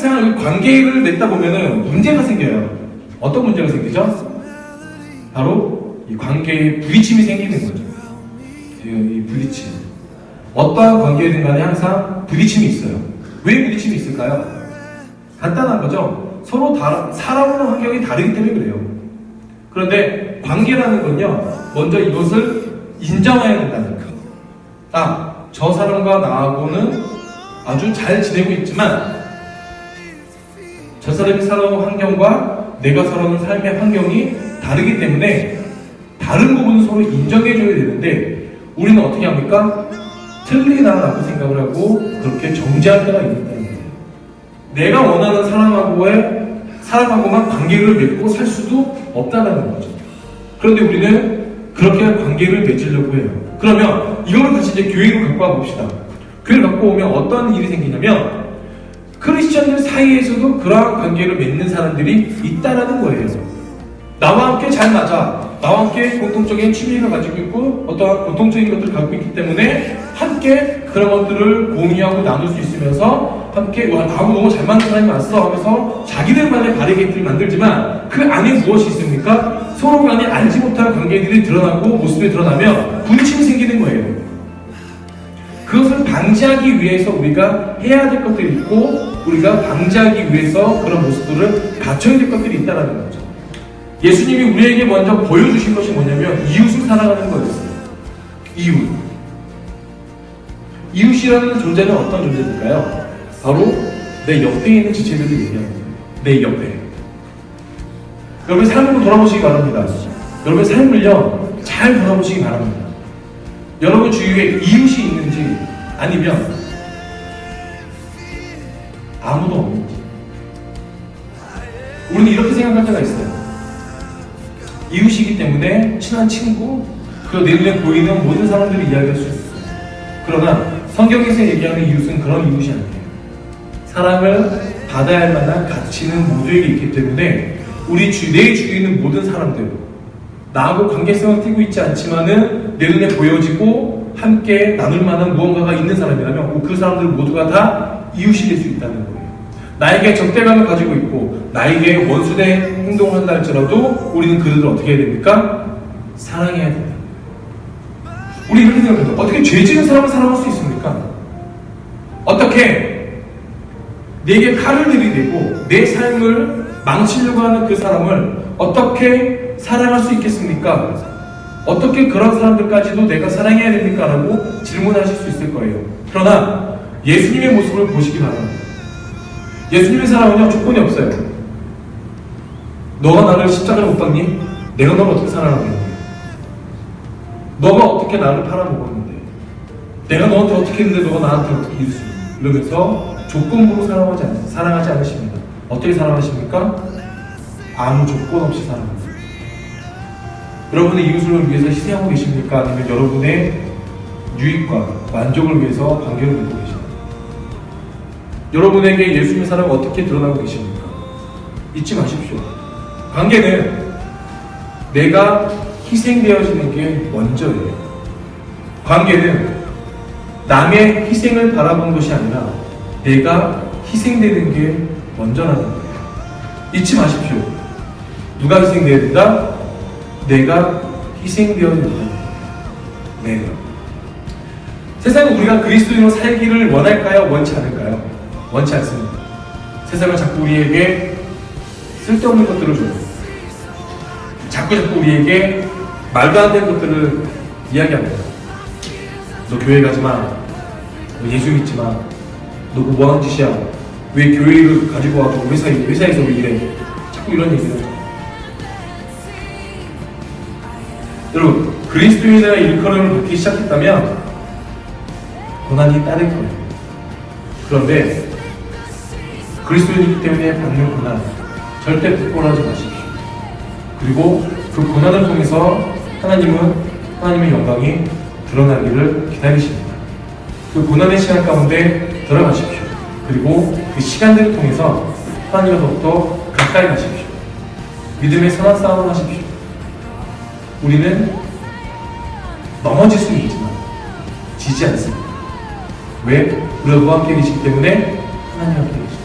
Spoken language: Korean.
항상 이 관계를 맺다 보면은 문제가 생겨요. 어떤 문제가 생기죠? 바로 이 관계에 부딪힘이 생기는 거죠. 이 부딪힘. 어떠한 관계든 간에 항상 부딪힘이 있어요. 왜 부딪힘이 있을까요? 간단한 거죠. 서로 다, 살아오는 환경이 다르기 때문에 그래요. 그런데 관계라는 건요, 먼저 이것을 인정해야 된다는 거. 아, 저 사람과 나하고는 아주 잘 지내고 있지만, 저 사람이 살아온 환경과 내가 살아오는 삶의 환경이 다르기 때문에 다른 부분은 서로 인정해줘야 되는데 우리는 어떻게 합니까? 틀리다라고 생각을 하고 그렇게 정지할 때가 있다는 거예요. 내가 원하는 사람하고의 사람하고만 관계를 맺고 살 수도 없다는 거죠. 그런데 우리는 그렇게 관계를 맺으려고 해요. 그러면 이거를 다시 이제 교회로 갖고 와 봅시다. 교회를 갖고 오면 어떤 일이 생기냐면 크리스천들 사이에서도 그러한 관계를 맺는 사람들이 있다라는 거예요. 나와 함께 잘 맞아. 나와 함께 공통적인 취미를 가지고 있고 어떠한 공통적인 것들을 갖고 있기 때문에 함께 그런 것들을 공유하고 나눌 수 있으면서 함께 와 나하고 너무 잘 맞는 사람이 왔어 하면서 자기들만의 바리게이트를 만들지만 그 안에 무엇이 있습니까? 서로 간에 알지 못한 관계들이 드러나고 모습이 생기는 거예요. 그것을 방지하기 위해서 우리가 해야 될 것들이 있고 우리가 방지하기 위해서 그런 모습들을 갖춰야 될 것들이 있다는 거죠. 예수님이 우리에게 먼저 보여주신 것이 뭐냐면 이웃을 사랑하는 거였어요. 이웃. 이웃이라는 존재는 어떤 존재일까요? 바로 내 옆에 있는 지체들을 얘기하는 거예요. 내 옆에. 여러분 삶으로 돌아보시기 바랍니다. 여러분 삶을요 잘 돌아보시기 바랍니다. 여러분 주위에 이웃이 있는지 아니면 아무도 없는지 우리는 이렇게 생각할 때가 있어요. 이웃이기 때문에 친한 친구, 그리고 내 눈에 보이는 모든 사람들이 이야기할 수 있어요. 그러나 성경에서 얘기하는 이웃은 그런 이웃이 아니에요. 사랑을 받아야 할 만한 가치는 모두에게 있기 때문에 우리 주, 내 주위에 있는 모든 사람들, 나하고 관계성을 띠고 있지 않지만은 내 눈에 보여지고 함께 나눌 만한 무언가가 있는 사람이라면 그 사람들 모두가 다 이웃이 될 수 있다는 거예요. 나에게 적대감을 가지고 있고 나에게 원수된 행동을 한다 할지라도 우리는 그들을 어떻게 해야 됩니까? 사랑해야 된다. 우리 이렇게 생각해요. 어떻게 죄 지은 사람을 사랑할 수 있습니까? 어떻게 내게 칼을 들이대고 내 삶을 망치려고 하는 그 사람을 어떻게 사랑할 수 있겠습니까? 어떻게 그런 사람들까지도 내가 사랑해야 됩니까? 라고 질문하실 수 있을 거예요. 그러나 예수님의 모습을 보시기 바랍니다. 예수님의 사랑은요, 조건이 없어요. 너가 나를 십자가를 못 박니? 내가 너를 어떻게 사랑하겠니? 너가 어떻게 나를 팔아먹었는데? 내가 너한테 어떻게 했는데 너가 나한테 어떻게 이웃을 이러면서 조건부로 사랑하지, 않, 사랑하지 않으십니다. 어떻게 사랑하십니까? 아무 조건 없이 사랑합니다. 여러분의 이웃을 위해서 희생하고 계십니까? 아니면 여러분의 유익과 만족을 위해서 관계를 맺고 계십니까? 여러분에게 예수님의 사랑이 어떻게 드러나고 계십니까? 잊지 마십시오. 관계는 내가 희생되어지는 게 먼저예요. 관계는 남의 희생을 바라본 것이 아니라 내가 희생되는 게 먼저라는 거예요. 잊지 마십시오. 누가 희생되어야 된다? 내가 희생되어야 된다. 내가. 세상은 우리가 그리스도인으로 살기를 원할까요? 원치 않을까요? 원치 않습니다. 세상은 자꾸 우리에게 쓸데없는 것들을 줘요. 자꾸 자꾸 우리에게 말도 안 되는 것들을 이야기합니다. 너 교회 가지 마. 너 예수 믿지 마. 너 그거 뭐 하는 짓이야. 왜 교회를 가지고 와서 회사에, 회사에서 왜 이래. 자꾸 이런 얘기를 그리스도인의 일컬음을 받기 시작했다면 고난이 따를 거예요. 그런데 그리스도인이기 때문에 받는 고난 절대 부끄러워하지 마십시오. 그리고 그 고난을 통해서 하나님은 하나님의 영광이 드러나기를 기다리십니다. 그 고난의 시간 가운데 들어가십시오. 그리고 그 시간들을 통해서 하나님과 더욱더 가까이 가십시오. 믿음의 선한 싸움을 하십시오. 우리는 넘어질 수는 있지만 지지 않습니다. 왜? 우리가 계시기 때문에 하나님 함께 계십니다.